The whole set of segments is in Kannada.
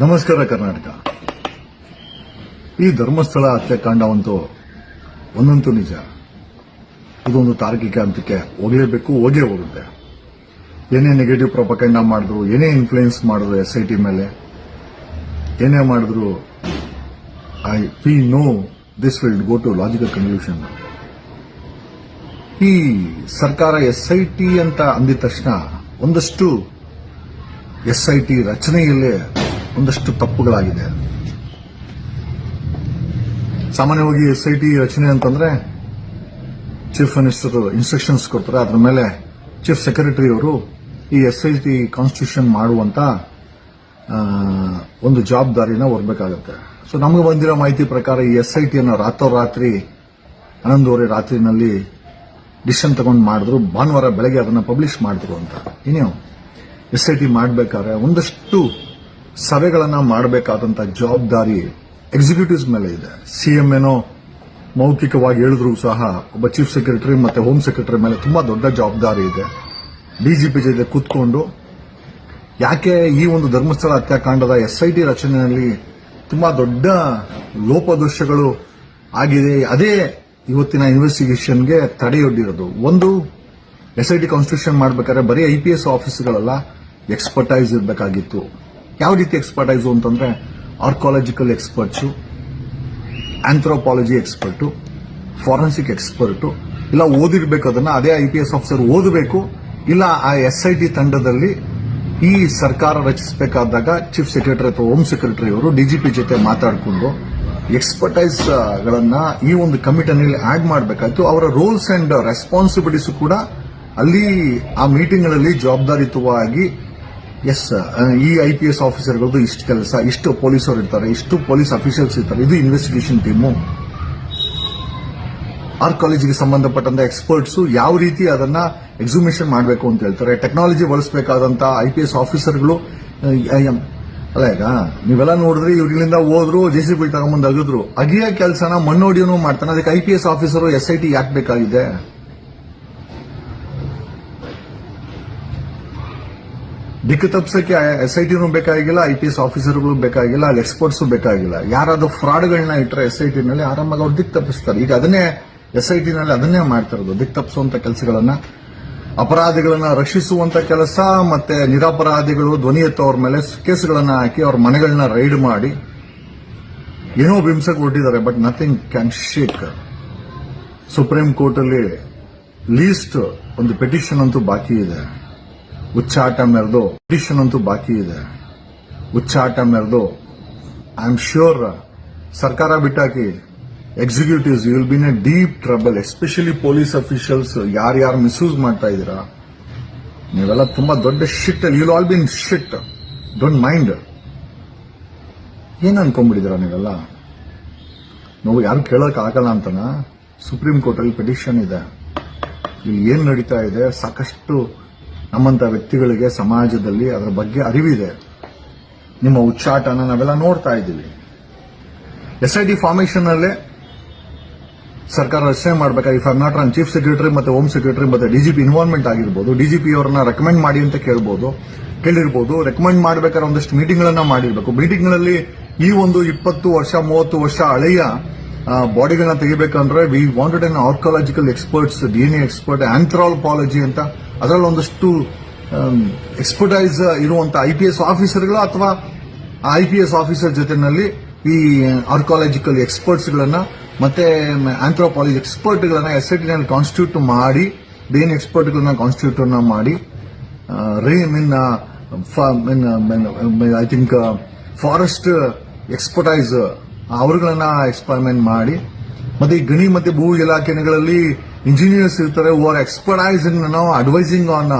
ನಮಸ್ಕಾರ ಕರ್ನಾಟಕ. ಈ ಧರ್ಮಸ್ಥಳ ಹತ್ಯಾಕಾಂಡವಂತೂ ಒಂದಂತೂ ನಿಜ. ಇದೊಂದು ತಾರ್ಕಿಕ ಹಂತಕ್ಕೆ ಹೋಗಲೇಬೇಕು, ಹೋಗೇ ಹೋಗುತ್ತೆ. ಏನೇ ನೆಗೆಟಿವ್ ಪ್ರೊಪಕಂಡ ಮಾಡಿದ್ರು, ಏನೇ ಇನ್ಫ್ಲೂಯೆನ್ಸ್ ಮಾಡಿದ್ರು ಎಸ್ ಐ ಟಿ ಮೇಲೆ, ಏನೇ ಮಾಡಿದ್ರು I we know this will go to logical conclusion ಈ ಸರ್ಕಾರ ಎಸ್ ಐ ಟಿ ಅಂತ ಅಂದಿದ ತಕ್ಷಣ ಒಂದಷ್ಟು ಎಸ್ ಐ ರಚನೆಯಲ್ಲೇ ಒಂದಷ್ಟು ತಪ್ಪುಗಳಾಗಿದೆ. ಸಾಮಾನ್ಯವಾಗಿ ಎಸ್ ಐ ಟಿ ರಚನೆ ಅಂತಂದ್ರೆ ಚೀಫ್ ಮಿನಿಸ್ಟರ್ ಇನ್ಸ್ಟ್ರಕ್ಷನ್ಸ್ ಕೊಡ್ತಾರೆ. ಅದರ ಮೇಲೆ ಚೀಫ್ ಸೆಕ್ರೆಟರಿ ಅವರು ಈ ಎಸ್ ಐ ಟಿ ಕಾನ್ಸ್ಟಿಟ್ಯೂಷನ್ ಮಾಡುವಂತ ಒಂದು ಜವಾಬ್ದಾರಿನ ಹೊರಬೇಕಾಗುತ್ತೆ. ಸೊ ನಮಗೆ ಬಂದಿರೋ ಮಾಹಿತಿ ಪ್ರಕಾರ ಈ ಎಸ್ ಐ ಟಿಯನ್ನು ರಾತ್ರೋರಾತ್ರಿ ಹನ್ನೊಂದುವರೆ ರಾತ್ರಿನಲ್ಲಿ ಡಿಸಿಷನ್ ತಗೊಂಡು ಮಾಡಿದ್ರು. ಭಾನುವಾರ ಬೆಳಗ್ಗೆ ಅದನ್ನು ಪಬ್ಲಿಷ್ ಮಾಡಿದ್ರು ಅಂತ. ಇನ್ನೇ ಎಸ್ ಐ ಟಿ ಮಾಡಬೇಕಾದ್ರೆ ಒಂದಷ್ಟು ಸಭೆಗಳನ್ನ ಮಾಡಬೇಕಾದಂತ ಜವಾಬ್ದಾರಿ ಎಕ್ಸಿಕ್ಯೂಟಿವ್ಸ್ ಮೇಲೆ ಇದೆ. ಸಿಎಂ ಏನೋ ಮೌಖಿಕವಾಗಿ ಹೇಳಿದ್ರು ಸಹ ಒಬ್ಬ ಚೀಫ್ ಸೆಕ್ರೆಟರಿ ಮತ್ತೆ ಹೋಮ್ ಸೆಕ್ರೆಟರಿ ಮೇಲೆ ತುಂಬಾ ದೊಡ್ಡ ಜವಾಬ್ದಾರಿ ಇದೆ. ಡಿಜಿಪಿ ಜೊತೆ ಕೂತ್ಕೊಂಡು ಯಾಕೆ ಈ ಒಂದು ಧರ್ಮಸ್ಥಳ ಹತ್ಯಾಕಾಂಡದ ಎಸ್ ಐ ಟಿ ರಚನೆಯಲ್ಲಿ ತುಂಬಾ ದೊಡ್ಡ ಲೋಪದೋಷಗಳು ಆಗಿದೆ. ಅದೇ ಇವತ್ತಿನ ಇನ್ವೆಸ್ಟಿಗೇಷನ್ಗೆ ತಡೆಯೊಡ್ಡಿರೋದು. ಒಂದು ಎಸ್ ಐ ಟಿ ಕಾನ್ಸ್ಟಿಟ್ಯೂಷನ್ ಮಾಡಬೇಕಾದ್ರೆ ಬರೀ ಐ ಆಫೀಸ್ಗಳೆಲ್ಲ ಎಕ್ಸ್ಪರ್ಟೈಸ್ ಇರಬೇಕಾಗಿತ್ತು. ಯಾವ ರೀತಿ ಎಕ್ಸ್ಪರ್ಟೈಸು ಅಂತಂದ್ರೆ archaeological experts anthropology expert forensic expert ಇಲ್ಲ ಓದಿರ್ಬೇಕು ಅದನ್ನ, ಅದೇ ಐ ಪಿ ಎಸ್ ಆಫೀಸರ್ ಓದಬೇಕು, ಇಲ್ಲ ಆ ಎಸ್ ಐ ಟಿ ತಂಡದಲ್ಲಿ ಈ ಸರ್ಕಾರ ರಚಿಸಬೇಕಾದಾಗ ಚೀಫ್ ಸೆಕ್ರೆಟರಿ ಅಥವಾ ಹೋಮ್ ಸೆಕ್ರೆಟರಿ ಅವರು ಡಿಜಿಪಿ ಜೊತೆ ಮಾತಾಡಿಕೊಂಡು ಎಕ್ಸ್ಪರ್ಟೈಸ್ ಗಳನ್ನ ಈ ಒಂದು ಕಮಿಟಿನಲ್ಲಿ ಆಡ್ ಮಾಡಬೇಕಾಯ್ತು. ಅವರ ರೋಲ್ಸ್ ಅಂಡ್ ರೆಸ್ಪಾನ್ಸಿಬಿಲಿಟೀಸ್ ಕೂಡ ಅಲ್ಲಿ ಆ ಮೀಟಿಂಗ್ಗಳಲ್ಲಿ ಜವಾಬ್ದಾರಿಯುತವಾಗಿ ಎಸ್ ಈ ಐ ಪಿ ಎಸ್ ಆಫೀಸರ್ಗಳದ್ದು ಇಷ್ಟು ಕೆಲಸ, ಇಷ್ಟು ಪೊಲೀಸರು ಇರ್ತಾರೆ, ಇಷ್ಟು ಪೊಲೀಸ್ ಅಫಿಷಿಯಲ್ಸ್ ಇರ್ತಾರೆ. ಇದು ಇನ್ವೆಸ್ಟಿಗೇಷನ್ ಟೀಮು ಆರ್ ಕಾಲೇಜಿಗೆ ಸಂಬಂಧಪಟ್ಟಂತ ಎಕ್ಸ್ಪರ್ಟ್ಸ್ ಯಾವ ರೀತಿ ಅದನ್ನ ಎಕ್ಸಿಮಿಷನ್ ಮಾಡಬೇಕು ಅಂತ ಹೇಳ್ತಾರೆ. ಟೆಕ್ನಾಲಜಿ ಬಳಸಬೇಕಾದಂತ ಐ ಪಿ ಎಸ್ ಆಫೀಸರ್ಗಳು ಅಲ್ಲ, ಈಗ, ನೀವೆಲ್ಲ ನೋಡಿದ್ರೆ ಇವ್ರಿಂದ ಹೋದ್ರು ಜೆ ಸಿ ಬಿ ತಗೊಂಬಂದು ಅಗಿದ್ರು. ಅಗಿಯ ಕೆಲಸನ ಮಣ್ಣೋಡಿಯೋನು ಮಾಡ್ತಾನೆ. ಅದಕ್ಕೆ I P S officer S I T ಯಾಕೆ ಬೇಕಾಗಿದೆ? ದಿಕ್ಕು ತಪ್ಪಿಸಕ್ಕೆ ಎಸ್ ಐ ಟಿನೂ ಬೇಕಾಗಿಲ್ಲ, ಐ ಪಿ ಎಸ್ ಆಫೀಸರ್ಗಳು ಬೇಕಾಗಿಲ್ಲ, ಅಲ್ಲಿ ಎಕ್ಸ್ಪರ್ಟ್ಸ್ ಬೇಕಾಗಿಲ್ಲ. ಯಾರಾದ್ರೂ ಫ್ರಾಡ್ಗಳನ್ನ ಇಟ್ಟರೆ ಎಸ್ ಐ ಟಿನಲ್ಲಿ ಆರಾಮಾಗಿ ಅವ್ರು ದಿಕ್ಕು ತಪ್ಪಿಸ್ತಾರೆ. ಈಗ ಅದನ್ನೇ ಎಸ್ ಐ ಟಿನಲ್ಲಿ ಅದನ್ನೇ ಮಾಡ್ತಿರೋದು ದಿಕ್ಕು ತಪ್ಪಿಸುವಂತ ಕೆಲಸಗಳನ್ನ. ಅಪರಾಧಿಗಳನ್ನ ರಕ್ಷಿಸುವಂತ ಕೆಲಸ ಮತ್ತೆ ನಿರಪರಾಧಿಗಳು ಧ್ವನಿ ಎತ್ತವ್ರ ಮೇಲೆ ಕೇಸುಗಳನ್ನ ಹಾಕಿ ಅವ್ರ ಮನೆಗಳನ್ನ ರೈಡ್ ಮಾಡಿ. ಏನೋ ಬಿಂಸಕ್ಕೆ ಕೊಟ್ಟಿದ್ದಾರೆ but nothing can shake. Supreme court ಅಲ್ಲಿ ಲೀಸ್ಟ್ ಒಂದು ಪೆಟಿಷನ್ ಅಂತೂ ಬಾಕಿ ಇದೆ. ಉಚ್ಚಾಟ ಮೆರೆದು ಪಿಟಿಷನ್ ಅಂತೂ ಬಾಕಿ ಇದೆ. ಉಚ್ಚಾಟ ಮೆರೆದು ಐ ಆಮ್ ಶ್ಯೂರ್ ಸರ್ಕಾರ ಬಿಟ್ಟಾಕಿ executives you will been a deep trouble especially police officials ಯಾರ್ಯಾರು ಮಿಸ್ಯೂಸ್ ಮಾಡ್ತಾ ಇದ್ದೀರಾ? ನೀವೆಲ್ಲ ತುಂಬಾ ದೊಡ್ಡ shit you all been shit don't mind ಏನ್ ಅನ್ಕೊಂಡ್ಬಿಟ್ಟಿದ್ದೀರಾ ನೀವೆಲ್ಲ? ನಾವು ಯಾರು ಕೇಳಕ್ ಆಗಲ್ಲ ಅಂತನಾ? ಸುಪ್ರೀಂ ಕೋರ್ಟ್ ಅಲ್ಲಿ ಪಿಟಿಷನ್ ಇದೆ. ಇಲ್ಲಿ ಏನ್ ನಡೀತಾ ಇದೆ? ಸಾಕಷ್ಟು ನಮ್ಮಂತ ವ್ಯಕ್ತಿಗಳಿಗೆ ಸಮಾಜದಲ್ಲಿ ಅದರ ಬಗ್ಗೆ ಅರಿವಿದೆ. ನಿಮ್ಮ ಉಚ್ಚಾಟನ ನಾವೆಲ್ಲ ನೋಡ್ತಾ ಇದ್ದೀವಿ. ಎಸ್ ಐ ಡಿ ಫಾರ್ಮೇಶನ್ ಅಲ್ಲೇ ಸರ್ಕಾರ ರಚನೆ ಮಾಡಬೇಕಾಗಿ ಇಫ್ ನಾಟ್ ಚೀಫ್ ಸೆಕ್ರೆಟರಿ ಮತ್ತೆ ಹೋಮ್ ಸೆಕ್ರೆಟರಿ ಮತ್ತೆ ಡಿಜಿಪಿ ಇನ್ವಾಲ್ವ್ಮೆಂಟ್ ಆಗಿರ್ಬೋದು ಡಿಜಿಪಿ ಅವರನ್ನ ರೆಕಮೆಂಡ್ ಮಾಡಿ ಅಂತ ಕೇಳ್ಬೋದು, ಕೇಳಿರ್ಬೋದು ರೆಕಮೆಂಡ್ ಮಾಡಬೇಕಾದ್ರೆ ಒಂದಷ್ಟು ಮೀಟಿಂಗ್ಗಳನ್ನ ಮಾಡಿರಬೇಕು. ಮೀಟಿಂಗ್ಗಳಲ್ಲಿ ಈ ಒಂದು ಇಪ್ಪತ್ತು ವರ್ಷ, ಮೂವತ್ತು ವರ್ಷ ಹಳೆಯ ಬಾಡಿಗಳನ್ನ ತೆಗಿಬೇಕಂದ್ರೆ we wanted an archaeological experts D N expert anthropology ಅಂತ ಅದರಲ್ಲಿ ಒಂದಷ್ಟು ಎಕ್ಸ್ಪರ್ಟೈಸ್ ಇರುವಂತ ಐ ಪಿ ಎಸ್ ಆಫೀಸರ್ಗಳು ಅಥವಾ ಐ ಪಿ ಎಸ್ ಆಫೀಸರ್ ಜೊತೆನಲ್ಲಿ ಈ ಆರ್ಕಾಲಜಿಕಲ್ ಎಕ್ಸ್ಪರ್ಟ್ಸ್ ಗಳನ್ನ ಮತ್ತೆ ಆಂಥ್ರೋಪಾಲಜಿ ಎಕ್ಸ್ಪರ್ಟ್ ಗಳನ್ನ ಎಸ್ ಐ ಟಿನಲ್ಲಿ ಕಾನ್ಸ್ಟಿಟ್ಯೂಟ್ ಮಾಡಿ ಬೇನ್ ಎಕ್ಸ್ಪರ್ಟ್ ಗಳನ್ನ ಕಾನ್ಸ್ಟಿಟ್ಯೂಟ್ ಮಾಡಿ ರೇ mean I think forest expertise ಅವರುಗಳನ್ನ experiment ಮಾಡಿ, ಮತ್ತೆ ಈ ಗಣಿ, ಮತ್ತೆ ಭೂ ಇಲಾಖೆಗಳಲ್ಲಿ ಇಂಜಿನಿಯರ್ಸ್ ಇರ್ತಾರೆ ಓವರ್ ಎಕ್ಸ್ಪರ್ಟೈಸ್ ಇನ್ ನಾವು advising on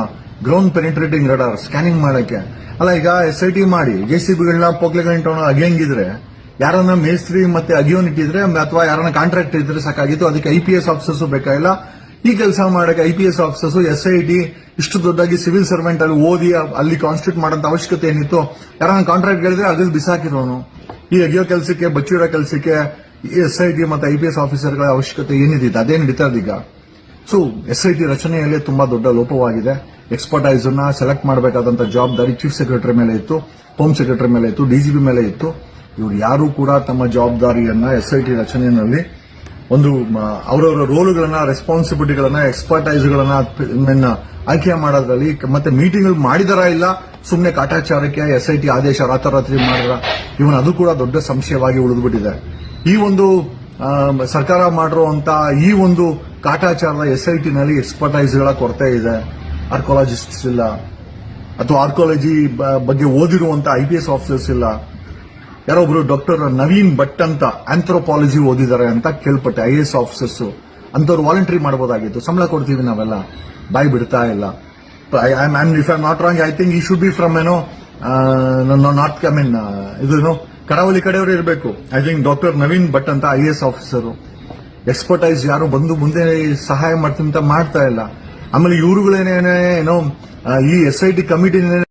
ground penetrating radar scanning ಮಾಡಕ್ಕೆ. ಅಲ್ಲ, ಈಗ ಎಸ್ ಐ ಟಿ ಮಾಡಿ ಜೆ ಸಿ ಬಿಗಳನ್ನ ಪೊಕ್ಲೆಗಳನ್ನ ಅಗಿಯಂಗಿದ್ರೆ ಯಾರನ್ನ ಮೇಸ್ತ್ರಿ ಮತ್ತೆ ಅಗಿಯೋನ್ ಇಟ್ಟಿದ್ರೆ ಅಥವಾ ಯಾರನ್ನ ಕಾಂಟ್ರಾಕ್ಟ್ ಇದ್ರೆ ಸಾಕಾಗಿತ್ತು, ಅದಕ್ಕೆ ಐ ಪಿ ಎಸ್ ಆಫೀಸರ್ಸ್ ಬೇಕಾಗಿಲ್ಲ ಈ ಕೆಲಸ ಮಾಡಕ್ಕೆ I P S officers S I T ಇಷ್ಟು ದೊಡ್ಡದಾಗಿ ಸಿವಿಲ್ ಸರ್ವೆಂಟ್ ಅಲ್ಲಿ ಓದಿ, ಅಲ್ಲಿ ಕಾನ್ಸ್ಟಿಟ್ಯೂಟ್ ಮಾಡೋಂತ ಅವಶ್ಯಕತೆ ಏನಿತ್ತು, ಯಾರನ್ನ ಕಾಂಟ್ರಾಕ್ಟ್ ಹೇಳಿದ್ರೆ ಅಗಲ್ ಬಿಸಾಕಿರೋನು ಈ ಅಗಿಯೋ ಕೆಲಸಕ್ಕೆ, ಬಚ್ಚಿರೋ ಕೆಲಸಕ್ಕೆ ಎಸ್ ಐ ಟಿ ಮತ್ತೆ ಐ ಪಿ ಎಸ್ ಆಫೀಸರ್ಗಳ ಅವಶ್ಯಕತೆ ಏನಿದೆ ಅದೇ ನಡೀತಾ ಈಗ? ಸೊ ಎಸ್ ಐ ಟಿ ರಚನೆಯಲ್ಲಿ ತುಂಬಾ ದೊಡ್ಡ ಲೋಪವಾಗಿದೆ. ಎಕ್ಸ್ಪರ್ಟೈಸ್ ಅನ್ನ ಸೆಲೆಕ್ಟ್ ಮಾಡಬೇಕಾದಂತ ಜವಾಬ್ದಾರಿ ಚೀಫ್ ಸೆಕ್ರೆಟರಿ ಮೇಲೆ ಇತ್ತು ಹೋಮ್ ಸೆಕ್ರೆಟರಿ ಮೇಲೆ ಇತ್ತು ಡಿಜಿಪಿ ಮೇಲೆ ಇತ್ತು. ಇವರು ಯಾರು ಕೂಡ ತಮ್ಮ ಜವಾಬ್ದಾರಿಯನ್ನ ಎಸ್ ಐ ಟಿ ರಚನೆಯಲ್ಲಿ ಒಂದು ಅವರವರ ರೋಲ್ಗಳನ್ನ ರೆಸ್ಪಾನ್ಸಿಬಿಲಿಟಿಗಳನ್ನ ಎಕ್ಸ್ಪರ್ಟೈಸ್ಗಳನ್ನ ಗಳನ್ನ ಆಯ್ಕೆ ಮಾಡೋದ್ರಲ್ಲಿ ಮತ್ತೆ ಮೀಟಿಂಗ್ ಮಾಡಿದಾರ ಇಲ್ಲ ಸುಮ್ಮನೆ ಕಾಟಾಚಾರಕ್ಕೆ ಎಸ್ ಐ ಟಿ ಆದೇಶ ರಾತ್ರೋರಾತ್ರಿ ಮಾಡಿದ್ರ. ಇವನ್ ಅದು ಕೂಡ ದೊಡ್ಡ ಸಂಶಯವಾಗಿ ಉಳಿದ್ಬಿಟ್ಟಿದೆ. ಈ ಒಂದು ಸರ್ಕಾರ ಮಾಡಿರುವಂತ ಈ ಒಂದು ಕಾಟಾಚಾರದ ಎಸ್ ಐ ಟಿನಲ್ಲಿ ಎಕ್ಸ್ಪರ್ಟೈಸ್ಗಳ ಕೊರತೆ ಇದೆ. ಆರ್ಕೋಲಾಜಿಸ್ಟ್ಸ್ ಇಲ್ಲ. ಅಥವಾ ಆರ್ಕೋಲಜಿ ಬಗ್ಗೆ ಓದಿರುವಂತ ಐ ಪಿ ಎಸ್ ಆಫೀಸರ್ಸ್ ಇಲ್ಲ. ಯಾರೋ ಒಬ್ರು ಡಾಕ್ಟರ್ ನವೀನ್ ಭಟ್ ಅಂತ ಆಂಥ್ರೋಪಾಲಜಿ ಓದಿದ್ದಾರೆ ಅಂತ ಕೇಳ್ಪಟ್ಟೆ ಐ ಎಸ್ ಆಫೀಸರ್ಸ್ ಅಂತವ್ರು ವಾಲಂಟ್ರಿ ಮಾಡಬಹುದಾಗಿತ್ತು ಸಂಬಳ ಕೊಡ್ತೀವಿ ನಾವೆಲ್ಲ. ಬಾಯಿ ಬಿಡ್ತಾ ಇಲ್ಲ. If I not wrong I think he should be from ಏನೋ ನಾರ್ತ್ ಐ ಮೀನ್ ಇದು ಕರಾವಳಿ ಕಡೆಯವರು ಇರಬೇಕು. I think doctor Naveen Bhat ಅಂತ ಐ ಎಸ್ ಆಫೀಸರ್ ಎಕ್ಸ್ಪರ್ಟೈಸ್ ಯಾರು ಬಂದು ಮುಂದೆ ಸಹಾಯ ಮಾಡ್ತೀನಿ ಅಂತ ಮಾಡ್ತಾ ಇಲ್ಲ. ಆಮೇಲೆ ಇವರುಗಳೇನೇನೇ, ಏನೋ ಈ ಎಸ್ ಐ ಟಿ ಕಮಿಟಿ